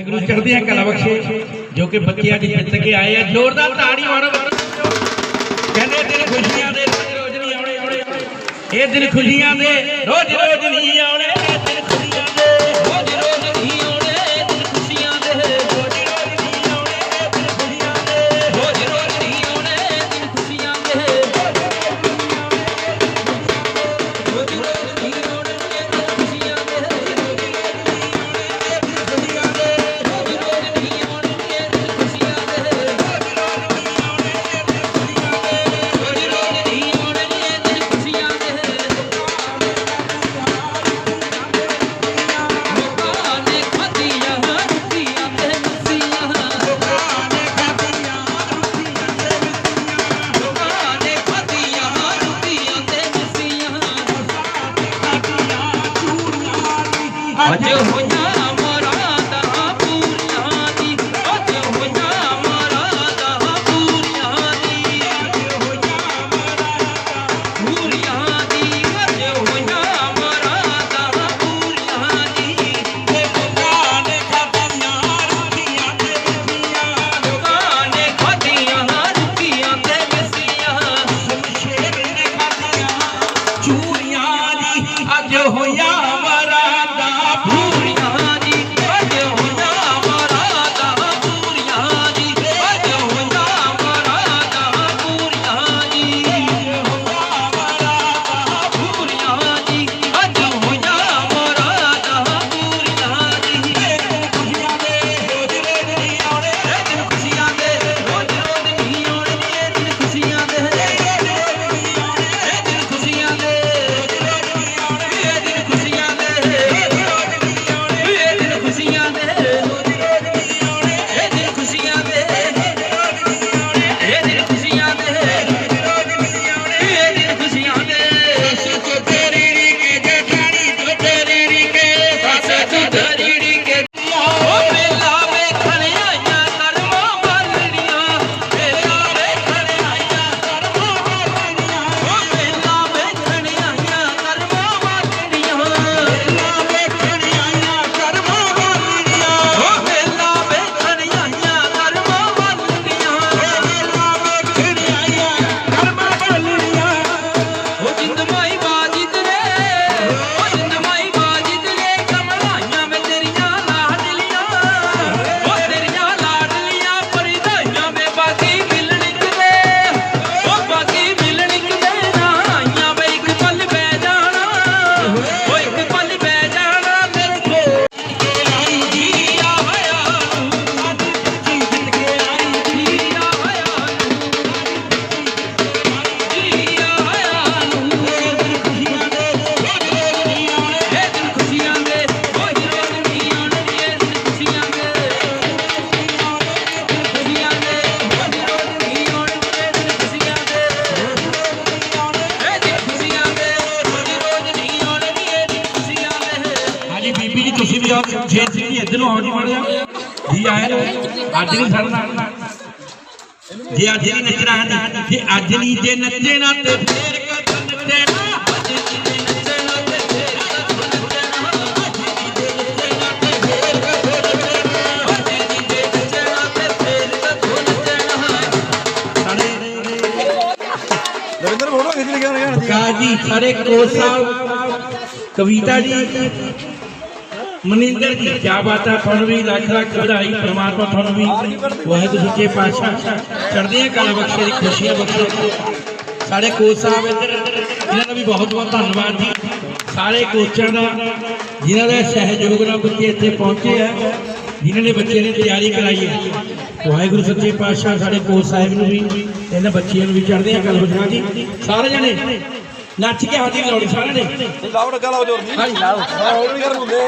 ਵਾਹਿਗੁਰੂ ਚੜ੍ਹਦੀਆਂ ਕਲਾ ਬਖਸ਼ੇ, ਜੋ ਕਿ ਬੱਚੇ ਅੱਜ ਜਿੱਤ ਕੇ ਆਏ ਆ। ਜ਼ੋਰਦਾਰ ਤਾੜੀ ਮਾਰੋ ਕਹਿੰਦੇ ਦਿਨ ਖੁਸ਼ੀਆਂ ਦੇ ਰੋਜ਼ ਨਹੀਂ ਆਉਣੇ। ਇਹ ਦਿਨ ਖੁਸ਼ੀਆਂ ਦੇ ਰੋਜ਼ ਰੋਜ਼ ਨਹੀਂ ਆਉਣੇ। হইয়া ਹੋ ਜੀ ਮੜਿਆ ਜੀ ਆਏ ਅੱਜ ਨਹੀਂ ਛੱਡਣਾ ਜੇ ਅੱਜ ਨਹੀਂ ਨੱਚਣਾ ਹੈ ਜੇ ਅੱਜ ਨਹੀਂ ਜੇ ਨੱਚੇ ਨਾ ਤੇ ਫੇਰ ਕਦੋਂ ਨੱਚੇ ਨਾ। ਅੱਜ ਨਹੀਂ ਨੱਚੇ ਨਾ ਤੇ ਫੇਰ ਕਦੋਂ ਨੱਚੇ ਨਾ। ਅੱਜ ਨਹੀਂ ਜੇ ਨੱਚੇ ਨਾ ਤੇ ਫੇਰ ਕਦੋਂ ਨੱਚੇ ਨਾ। ਅੱਜ ਨਹੀਂ ਜੇ ਨੱਚੇ ਨਾ ਤੇ ਫੇਰ ਕਦੋਂ ਨੱਚੇ ਨਾ। ਸਾਡੇ ਰਵਿੰਦਰ ਬੋਲੋ ਖਿੱਚ ਲਿਆ ਨਾ ਕਾਜੀ ਸਾਰੇ ਕੋਚ ਸਾਹਿਬ ਕਵਿਤਾ ਜੀ ਮਨਿੰਦਰ ਜੀ ਕੀ ਬਾਤ ਹੈ ਤੁਹਾਨੂੰ ਵੀ ਲੱਖ ਲੱਖ ਵਧਾਈ ਪ੍ਰਮਾਤਮਾ ਤੁਹਾਨੂੰ ਵੀ ਵਾਹਿਗੁਰੂ ਸੱਚੇ ਪਾਤਸ਼ਾਹ ਚੜ੍ਹਦੀਆਂ ਕਲਾ ਬਖਸ਼ੇ ਦੀ ਖੁਸ਼ੀਆਂ ਬਖਸ਼ੇ ਸਾਡੇ ਕੋਚ ਸਾਹਿਬ ਇੱਧਰ ਇਹਨਾਂ ਦਾ ਵੀ ਬਹੁਤ ਬਹੁਤ ਧੰਨਵਾਦ ਜੀ। ਸਾਰੇ ਕੋਚਾਂ ਦਾ ਜਿਨ੍ਹਾਂ ਦਾ ਸਹਿਯੋਗ ਨਾਲ ਬੱਚੇ ਇੱਥੇ ਪਹੁੰਚੇ ਆ ਜਿਨ੍ਹਾਂ ਨੇ ਬੱਚੇ ਨੇ ਤਿਆਰੀ ਕਰਾਈ ਹੈ ਵਾਹਿਗੁਰੂ ਸੱਚੇ ਪਾਤਸ਼ਾਹ ਸਾਡੇ ਕੋਚ ਸਾਹਿਬ ਨੂੰ ਵੀ ਇਹਨਾਂ ਬੱਚਿਆਂ ਨੂੰ ਵੀ ਚੜ੍ਹਦੀਆਂ ਕਲਾ ਬਖਸ਼ਾ ਜੀ। ਸਾਰੇ ਜਣੇ ਨੱਚ ਕੇ ਹਾਜ਼ਰੀ ਲਾਉਣੀ ਸਾਰਿਆਂ ਨੇ ਲਾਓ ਡੱਗਾ ਲਾਓ ਜੋਰ। ਨਹੀਂ ਲਾਓ ਹੋਰ ਵੀ ਕਰ ਬੁੱਲੇ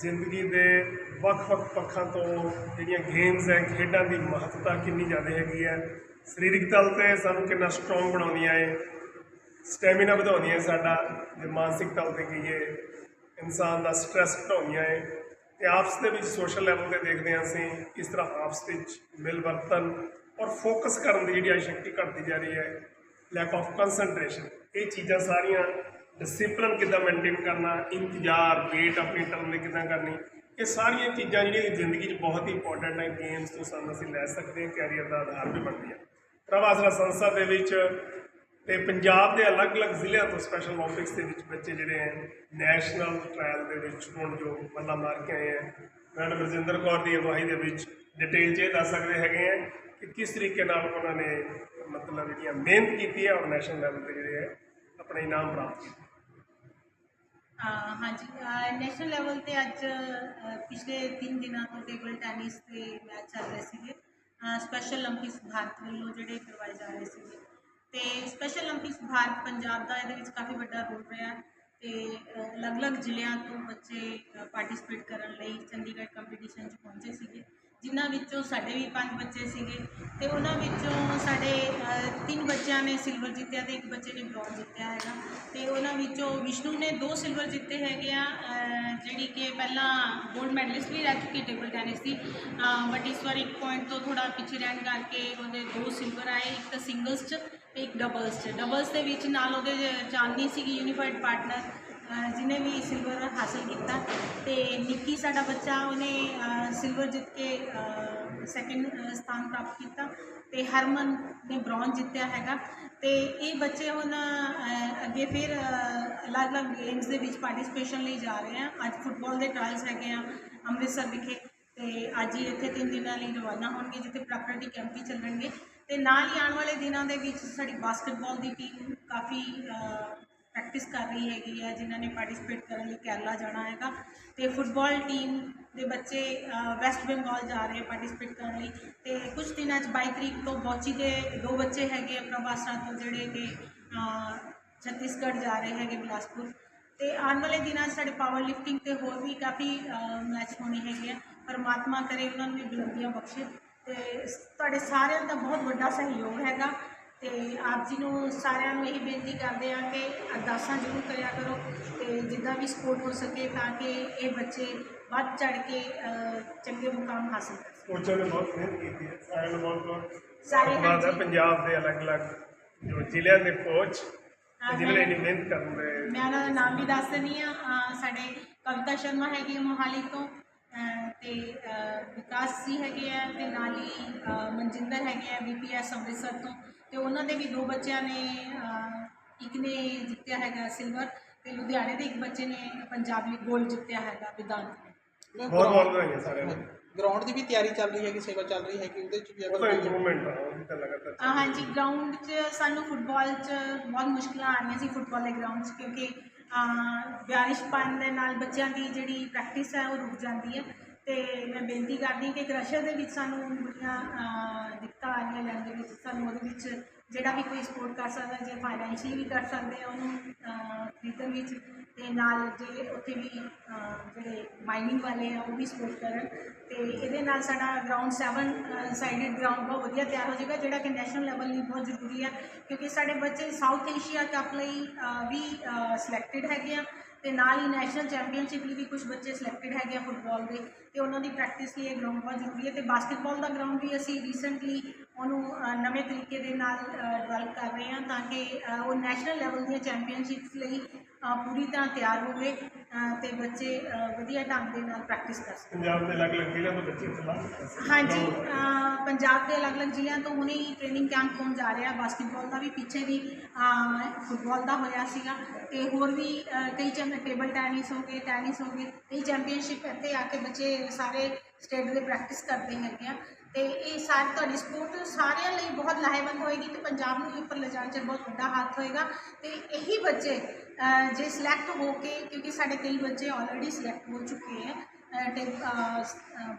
ਜ਼ਿੰਦਗੀ ਦੇ ਵੱਖ-ਵੱਖ ਪੱਖਾਂ ਤੋਂ ਜਿਹੜੀਆਂ ਗੇਮਸ ਹੈ, ਖੇਡਾਂ ਦੀ ਮਹੱਤਤਾ ਕਿੰਨੀ ਜ਼ਿਆਦਾ ਹੈਗੀ ਹੈ। ਸਰੀਰਕ ਤਲ ਤੇ ਸਾਨੂੰ ਕਿੰਨਾ ਸਟਰੋਂਗ ਬਣਾਉਂਦੀਆਂ ਏ ਸਟੈਮਿਨਾ ਵਧਾਉਂਦੀਆਂ ਏ ਸਾਡਾ ਜੇ ਮਾਨਸਿਕ ਤਲ ਤੇ ਕੀ ਕਹੀਏ ਇਨਸਾਨ ਦਾ ਸਟ੍ਰੈਸ ਘਟਾਉਂਦੀਆਂ ਏ ਤੇ ਆਪਸ ਦੇ ਵਿੱਚ ਸੋਸ਼ਲ ਲੈਵਲ ਤੇ ਦੇਖਦੇ ਹਾਂ ਅਸੀਂ ਕਿਸ ਤਰ੍ਹਾਂ ਆਪਸ ਵਿੱਚ ਮਿਲ ਵਰਤਨ ਔਰ ਫੋਕਸ ਕਰਨ ਦੀ ਜਿਹੜੀ ਆ ਸ਼ਕਤੀ ਘਟਦੀ ਜਾ ਰਹੀ ਹੈ ਲੈਕ ਆਫ ਕਨਸੈਂਟਰੇਸ਼ਨ ਇਹ ਚੀਜ਼ਾਂ ਸਾਰੀਆਂ ਡਿਸਪਲਿਨ ਕਿੱਦਾਂ ਮੇਨਟੇਨ ਕਰਨਾ, ਇੰਤਜ਼ਾਰ ਵੇਟ ਆਪਣੀ ਟਰਨ ਦੇ ਕਿੱਦਾਂ ਕਰਨੀ, ਇਹ ਸਾਰੀਆਂ ਚੀਜ਼ਾਂ ਜਿਹੜੀਆਂ ਜ਼ਿੰਦਗੀ 'ਚ ਬਹੁਤ ਹੀ ਇੰਪੋਰਟੈਂਟ ਹੈ ਗੇਮਸ ਤੋਂ ਸਾਨੂੰ ਅਸੀਂ ਲੈ ਸਕਦੇ ਹਾਂ ਕੈਰੀਅਰ ਦਾ ਆਧਾਰ ਵੀ ਬਣਦੀ ਆ। ਪ੍ਰਵਾਸਰਾ ਸੰਸਦ ਦੇ ਵਿੱਚ ਤੇ ਪੰਜਾਬ ਦੇ ਅਲੱਗ-ਅਲੱਗ ਜ਼ਿਲ੍ਹਿਆਂ ਤੋਂ ਸਪੈਸ਼ਲ ਓਲੰਪਿਕਸ ਦੇ ਵਿੱਚ ਬੱਚੇ ਜਿਹੜੇ ਹੈ ਨੈਸ਼ਨਲ ਟ੍ਰਾਇਲ ਦੇ ਵਿੱਚ ਹੁਣ ਜੋ ਮੱਲਾ ਮਾਰ ਕੇ ਆਏ ਹੈ, ਮੈਡਮ ਰਜਿੰਦਰ ਕੌਰ ਦੀ ਅਗਵਾਈ ਦੇ ਵਿੱਚ ਡਿਟੇਲ 'ਚ ਇਹ ਦੱਸ ਸਕਦੇ ਹੈਗੇ ਆ ਕਿ ਕਿਸ ਤਰੀਕੇ ਨਾਲ ਉਹਨਾਂ ਨੇ ਮਤਲਬ ਜਿਹੜੀਆਂ ਮਿਹਨਤ ਕੀਤੀ ਹੈ ਔਰ ਨੈਸ਼ਨਲ ਲੈਵਲ ਤੇ ਜਿਹੜੇ ਹੈ, ਆਪਣੇ ਇਨਾਮ ਪ੍ਰਾਪਤ ਕੀਤੇ। ਹਾਂ ਹਾਂਜੀ। ਨੈਸ਼ਨਲ ਲੈਵਲ ਤੇ ਅੱਜ ਅ, ਪਿਛਲੇ 3 ਦਿਨਾਂ ਤੋਂ ਟੇਬਲ ਟੈਨਿਸ ਤੇ ਮੈਚ ਚੱਲ ਰਹੇ ਸੀਗੇ। ਸਪੈਸ਼ਲ 올림픽ਸ ਭਾਰਤ ਵੱਲੋਂ ਜਿਹੜੇ ਕਰਵਾਏ ਜਾ ਰਹੇ ਸੀਗੇ। ਤੇ ਸਪੈਸ਼ਲ 올림픽ਸ ਭਾਰਤ ਪੰਜਾਬ ਦਾ ਇਹਦੇ ਵਿੱਚ ਕਾਫੀ ਵੱਡਾ ਰੋਲ ਰਿਹਾ ਤੇ ਅਲੱਗ-ਅਲੱਗ ਜ਼ਿਲ੍ਹਿਆਂ ਤੋਂ ਬੱਚੇ ਪਾਰਟਿਸਿਪੇਟ ਕਰਨ ਲਈ ਚੰਡੀਗੜ੍ਹ ਕੰਪੀਟੀਸ਼ਨ 'ਚ ਪਹੁੰਚੇ ਸੀਗੇ। ਜਿਨ੍ਹਾਂ ਵਿੱਚੋਂ ਸਾਡੇ ਵੀ ਪੰਜ ਬੱਚੇ ਸੀਗੇ ਤੇ ਉਹਨਾਂ ਵਿੱਚੋਂ ਸਾਡੇ ਤਿੰਨ ਬੱਚਿਆਂ ਨੇ ਸਿਲਵਰ ਜਿੱਤਿਆ ਤੇ ਇੱਕ ਬੱਚੇ ਨੇ ਬ੍ਰੌਂਜ਼ ਜਿੱਤਿਆ ਹੈਗਾ। ਤੇ ਉਹਨਾਂ ਵਿੱਚੋਂ ਵਿਸ਼ਨੂੰ ਨੇ ਦੋ ਸਿਲਵਰ ਜਿੱਤੇ ਹੈਗੇ ਆ ਜਿਹੜੀ ਕਿ ਪਹਿਲਾਂ 골ਡ ਮੈਡਲਿਸਟ ਵੀ ਰਹਿ ਚੁੱਕੀ ਟੇਬਲ ਟੈਨਿਸ ਦੀ। ਬਟ ਇਸ ਵਾਰ ਇੱਕ ਪੁਆਇੰਟ ਤੋਂ ਥੋੜਾ ਪਿੱਛੇ ਰਹਿਣ ਕਰਕੇ ਉਹਦੇ ਦੋ ਸਿਲਵਰ ਆਏ, ਇੱਕ ਤਾਂ ਸਿੰਗਲਸ 'ਚ ਤੇ ਇੱਕ ਡਬਲਸ 'ਚ। ਡਬਲਸ ਦੇ ਵਿੱਚ ਨਾਲ ਉਹਦੇ ਚਾਂਦਨੀ ਸੀਗੀ ਯੂਨੀਫਾਈਡ ਪਾਰਟਨਰ ਅਹ ਜਿਹਨੇ ਵੀ ਸਿਲਵਰ ਹਾਸਲ ਕੀਤਾ ਤੇ ਨਿੱਕੀ ਸਾਡਾ ਬੱਚਾ ਉਹਨੇ ਸਿਲਵਰ ਜਿੱਤ ਕੇ ਸੈਕਿੰਡ ਸਥਾਨ ਪ੍ਰਾਪਤ ਕੀਤਾ ਤੇ ਹਰਮਨ ਨੇ ਬ੍ਰੌਂਜ਼ ਜਿੱਤਿਆ ਹੈਗਾ ਤੇ ਇਹ ਬੱਚੇ ਹੁਣ ਅੱਗੇ ਫਿਰ ਅਲੱਗ-ਅਲੱਗ ਗੇਮਸ ਦੇ ਵਿੱਚ ਪਾਰਟਿਸਿਪੇਸ਼ਨ ਲਈ ਜਾ ਰਹੇ ਆ। ਅੱਜ ਫੁੱਟਬਾਲ ਦੇ ਟ੍ਰਾਇਲਸ ਹੈਗੇ ਆ ਅੰਮ੍ਰਿਤਸਰ ਵਿਖੇ ਤੇ ਅੱਜ ਹੀ ਇੱਥੇ ਤਿੰਨ ਦਿਨਾਂ ਲਈ ਰਵਾਨਾ ਹੋਣਗੇ ਜਿੱਥੇ ਪ੍ਰਾਕਰਤਿਕ ਕੈਂਪ ਵੀ ਚੱਲਣਗੇ ਤੇ ਨਾਲ ਹੀ ਆਉਣ ਵਾਲੇ ਦਿਨਾਂ ਦੇ ਵਿੱਚ ਸਾਡੀ ਬਾਸਕਟਬਾਲ ਦੀ ਟੀਮ ਕਾਫੀ ਪ੍ਰੈਕਟਿਸ ਕਰ ਰਹੀ ਹੈਗੀ ਹੈ, ਜਿਨ੍ਹਾਂ ਨੇ ਪਾਰਟਿਸਿਪੇਟ ਕਰਨ ਲਈ ਕੇਰਲਾ ਜਾਣਾ ਹੈਗਾ। ਤੇ ਫੁੱਟਬਾਲ ਟੀਮ ਦੇ ਬੱਚੇ ਵੈਸਟ ਬੰਗਾਲ ਜਾ ਰਹੇ ਪਾਰਟਿਸਿਪੇਟ ਕਰਨ ਲਈ। ਤੇ ਕੁਝ ਦਿਨਾਂ 'ਚ 22 ਤਰੀਕ ਤੋਂ ਬੌਚੀ ਦੇ ਦੋ ਬੱਚੇ ਹੈਗੇ ਆ ਪ੍ਰਭਾਸਰਾ ਤੋਂ ਜਿਹੜੇ ਕਿ ਛੱਤੀਸਗੜ੍ਹ ਜਾ ਰਹੇ ਹੈਗੇ ਬਿਲਾਸਪੁਰ। ਤੇ ਆਉਣ ਵਾਲੇ ਦਿਨਾਂ 'ਚ ਸਾਡੇ ਪਾਵਰ ਲਿਫਟਿੰਗ ਤੇ ਹੋਰ ਵੀ ਕਾਫੀ ਮੈਚ ਹੋਣੇ ਹੈਗੇ ਆ। ਪਰਮਾਤਮਾ ਕਰੇ ਉਹਨਾਂ ਨੂੰ ਵੀ ਬੁਲੰਦੀਆਂ ਬਖਸ਼ੇ। ਤੇ ਤੁਹਾਡੇ ਸਾਰਿਆਂ ਦਾ ਬਹੁਤ ਵੱਡਾ ਸਹਿਯੋਗ ਹੈਗਾ। ਤੇ ਆਪ ਜੀ ਨੂੰ ਸਾਰਿਆਂ ਨੂੰ ਇਹ ਬੇਨਤੀ ਕਰਦੇ ਆ ਕਿ ਅਰਦਾਸਾਂ ਜ਼ਰੂਰ ਕਰਿਆ ਕਰੋ ਤੇ ਜਿੱਦਾਂ ਵੀ ਸਪੋਰਟ ਹੋ ਸਕੇ ਤਾਂ ਕਿ ਇਹ ਬੱਚੇ ਵੱਧ ਚੜ ਕੇ ਚੰਗੇ ਮੁਕਾਮ ਹਾਸਲ ਕਰ ਸਕਣ। ਕੋਚਾਂ ਨੇ ਬਹੁਤ ਮਿਹਨਤ ਕੀਤੀ ਹੈ। ਸਾਰਿਆਂ ਨੂੰ ਬਹੁਤ ਬਹੁਤ ਸਾਰੇ ਧੰਨਵਾਦ ਹੈ। ਹਾਂਜੀ। ਪੰਜਾਬ ਦੇ ਅਲੱਗ-ਅਲੱਗ ਜੋ ਜ਼ਿਲ੍ਹਿਆਂ ਦੇ ਕੋਚ ਹਾਂ, ਜਿਨ੍ਹਾਂ ਨੇ ਮੈਂ- ਇੰਨੀ ਮਿਹਨਤ ਕਰਨ ਦੇ ਮੈਂ ਉਹਨਾਂ ਦਾ ਨਾਮ ਵੀ ਦੱਸ ਦਿੰਦੀ ਆ ਸਾਡੇ ਕਵਿਤਾ ਸ਼ਰਮਾ ਹੈਗੀ ਮੋਹਾਲੀ ਤੋਂ ਤੇ ਵਿਕਾਸ ਜੀ ਹੈਗੇ ਆ ਤੇ ਨਾਲ ਹੀ ਮਨਜਿੰਦਰ ਹੈਗੇ ਆ ਬੀਪੀਐਸ ਅੰਮ੍ਰਿਤਸਰ ਤੋਂ। ਤੇ ਉਹਨਾਂ ਦੇ ਵੀ ਦੋ ਬੱਚਿਆਂ ਨੇ ਇੱਕ ਨੇ ਜਿੱਤਿਆ ਹੈਗਾ ਸਿਲਵਰ ਤੇ ਲੁਧਿਆਣੇ ਦੇ ਇੱਕ ਬੱਚੇ ਨੇ ਪੰਜਾਬ ਲਈ 골ਡ ਜਿੱਤਿਆ ਹੈਗਾ ਵਿਦਾਂਤ ਨੇ ਬਹੁਤ ਬਹੁਤ ਵਧਾਈਆਂ ਸਾਰਿਆਂ ਨੂੰ। ਗਰਾਊਂਡ ਦੀ ਵੀ ਤਿਆਰੀ ਚੱਲ ਰਹੀ ਹੈਗੀ ਸੇਵਾ ਚੱਲ ਰਹੀ ਹੈਗੀ ਉਹਦੇ ਚ ਵੀ ਅਗਰ ਇੰਪਰੂਵਮੈਂਟ ਆ ਉਹ ਤਾਂ ਲਗਾਤਾਰ ਅ, ਹਾਂਜੀ ਗਰਾਊਂਡ 'ਚ ਸਾਨੂੰ ਫੁੱਟਬਾਲ 'ਚ ਬਹੁਤ ਮੁਸ਼ਕਲਾਂ ਆ ਰਹੀਆਂ ਸੀ ਫੁੱਟਬਾਲ ਦੇ ਗਰਾਊਂਡ 'ਚ ਕਿਉਂਕਿ ਅ, ਬਾਰਿਸ਼ ਪਾਣੀ ਦੇ ਨਾਲ ਬੱਚਿਆਂ ਦੀ ਜਿਹੜੀ ਪ੍ਰੈਕਟਿਸ ਹੈ ਉਹ ਰੁਕ ਜਾਂਦੀ ਹੈ। ਤੇ ਮੈਂ ਬੇਨਤੀ ਕਰਦੀ ਹਾਂ ਕਿ ਕ੍ਰਸ਼ਰ ਦੇ ਵਿੱਚ ਸਾਨੂੰ ਬੜੀਆਂ ਦਿੱਕਤਾਂ ਆ ਰਹੀਆਂ ਸਾਨੂੰ ਉਹਦੇ ਵਿੱਚ ਜਿਹੜਾ ਵੀ ਕੋਈ ਸਪੋਰਟ ਕਰ ਸਕਦਾ ਜੇ ਫਾਈਨੈਂਸ਼ੀਅਲੀ ਵੀ ਕਰ ਸਕਦੇ ਆ ਉਹਨੂੰ ਅ, ਖਰੀਦਣ ਵਿੱਚ ਤੇ ਨਾਲ ਜੇ ਉੱਥੇ ਵੀ ਜਿਹੜੇ ਮਾਈਨਿੰਗ ਵਾਲੇ ਆ, ਉਹ ਵੀ ਸਪੋਰਟ ਕਰਨ। ਤੇ ਇਹਦੇ ਨਾਲ ਸਾਡਾ ਗਰਾਊਂਡ 7 ਸਾਈਡਡ ਗਰਾਊਂਡ ਬਹੁਤ ਵਧੀਆ ਤਿਆਰ ਹੋ ਜਾਏਗਾ, ਜਿਹੜਾ ਕਿ ਨੈਸ਼ਨਲ ਲੈਵਲ ਲਈ ਬਹੁਤ ਜ਼ਰੂਰੀ ਹੈ ਕਿਉਂਕਿ ਸਾਡੇ ਬੱਚੇ ਸਾਊਥ ਏਸ਼ੀਆ ਕੱਪ ਲਈ ਵੀ ਸਿਲੈਕਟਡ ਹੈਗੇ ਆ। ਤੇ ਨਾਲ ਹੀ ਨੈਸ਼ਨਲ ਚੈਂਪੀਅਨਸ਼ਿਪ ਲਈ ਵੀ ਕੁਝ ਬੱਚੇ ਸਿਲੈਕਟਡ ਹੈਗੇ ਆ ਫੁੱਟਬਾਲ ਦੇ। ਤੇ ਉਹਨਾਂ ਦੀ ਪ੍ਰੈਕਟਿਸ ਲਈ ਇਹ ਗਰਾਊਂਡ ਬਹੁਤ ਜ਼ਰੂਰੀ ਹੈ ਤੇ ਬਾਸਕਟਬਾਲ ਦਾ ਗਰਾਊਂਡ ਵੀ ਅਸੀਂ ਰੀਸੈਂਟਲੀ ਉਹਨੂੰ ਨਵੇਂ ਤਰੀਕੇ ਦੇ ਨਾਲ ਡਿਵੈਲਪ ਕਰ ਰਹੇ ਹਾਂ ਤਾਂ ਕਿ ਉਹ ਨੈਸ਼ਨਲ ਲੈਵਲ ਦੀਆਂ ਚੈਂਪੀਅਨਸ਼ਿਪਸ ਲਈ ਪੂਰੀ ਤਰ੍ਹਾਂ ਤਿਆਰ ਹੋਵੇ ਅ, ਤੇ ਬੱਚੇ ਵਧੀਆ ਢੰਗ ਦੇ ਨਾਲ ਪ੍ਰੈਕਟਿਸ ਕਰ ਸਕਣ ਪੰਜਾਬ ਦੇ ਅਲੱਗ-ਅਲੱਗ ਜ਼ਿਲ੍ਹਿਆਂ ਤੋਂ ਬੱਚੇ ਇੱਥੇ ਲਾ ਹਾਂਜੀ ਪੰਜਾਬ ਦੇ ਅਲੱਗ-ਅਲੱਗ ਜ਼ਿਲ੍ਹਿਆਂ ਤੋਂ ਹੁਣੇ ਹੀ ਟ੍ਰੇਨਿੰਗ ਕੈਂਪ ਹੋਣ ਜਾ ਰਿਹਾ ਬਾਸਕਟਬਾਲ ਦਾ ਵੀ ਪਿੱਛੇ ਵੀ ਫੁੱਟਬਾਲ ਦਾ ਹੋਇਆ ਸੀਗਾ ਤੇ ਹੋਰ ਵੀ ਕਈ ਚੈਂਪ ਟੇਬਲ ਟੈਨਿਸ ਹੋ ਗਏ ਟੈਨਿਸ ਹੋ ਗਏ ਕਈ ਚੈਂਪੀਅਨਸ਼ਿਪ ਇੱਥੇ ਆ ਕੇ ਬੱਚੇ ਸਾਰੇ ਸਟੇਟ ਦੇ ਪ੍ਰੈਕਟਿਸ ਕਰਦੇ ਹੈਗੇ ਆ। ਤੇ ਇਹ ਸਾਰ ਤੁਹਾਡੀ ਸਪੋਰਟ ਸਾਰਿਆਂ ਲਈ ਬਹੁਤ ਲਾਹੇਵੰਦ ਹੋਏਗੀ ਤੇ ਪੰਜਾਬ ਨੂੰ ਵੀ ਉੱਪਰ ਲਿਜਾਣ 'ਚ ਬਹੁਤ ਵੱਡਾ ਹੱਥ ਹੋਏਗਾ। ਤੇ ਇਹੀ ਬੱਚੇ ਜੇ ਸਿਲੈਕਟ ਹੋ ਕੇ, ਕਿਉਂਕਿ ਸਾਡੇ ਕਈ ਬੱਚੇ ਆਲਰੇਡੀ ਸਿਲੈਕਟ ਹੋ ਚੁੱਕੇ ਹੈ ਤੇ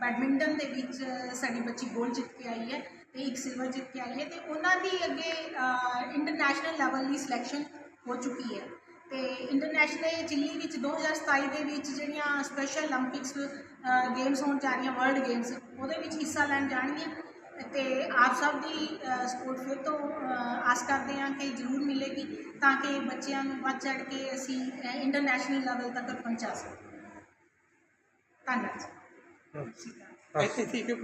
ਬੈਡਮਿੰਟਨ ਦੇ ਵਿੱਚ ਸਾਡੀ ਬੱਚੀ ਗੋਲਡ ਜਿੱਤ ਕੇ ਆਈ ਹੈ ਤੇ ਇੱਕ ਸਿਲਵਰ ਜਿੱਤ ਕੇ ਆਈ ਹੈ ਤੇ ਉਹਨਾਂ ਦੀ ਅੱਗੇ ਇੰਟਰਨੈਸ਼ਨਲ ਲੈਵਲ ਦੀ ਸਿਲੈਕਸ਼ਨ ਹੋ ਚੁੱਕੀ ਹੈ। ਤੇ ਇੰਟਰਨੈਸ਼ਨਲ ਦਿੱਲੀ ਵਿੱਚ 2027 ਦੇ ਵਿੱਚ ਜਿਹੜੀਆਂ ਸਪੈਸ਼ਲ 올림픽ਸ ਗੇਮਸ ਹੋਣ ਜਾ ਰਹੀਆਂ ਵਰਲਡ ਗੇਮਸ ਉਹਦੇ ਵਿੱਚ ਹਿੱਸਾ ਲੈਣ ਜਾਣਗੀਆਂ। ਤੇ ਆਪ ਸਭ ਦੀ ਸਪੋਰਟ ਫਿਰ ਤੋਂ ਆਸ ਕਰਦੇ ਹਾਂ ਕਿ ਜ਼ਰੂਰ ਮਿਲੇਗੀ ਤਾਂ ਕਿ ਬੱਚਿਆਂ ਨੂੰ ਵੱਧ ਚੜ ਕੇ ਅਸੀਂ ਇੰਟਰਨੈਸ਼ਨਲ ਲੈਵਲ ਤੱਕ ਪਹੁੰਚਾ ਸਕੀਏ। ਧੰਨਵਾਦ। ਜੀ। ਇੱਥੇ ਠੀਕ ਹੈ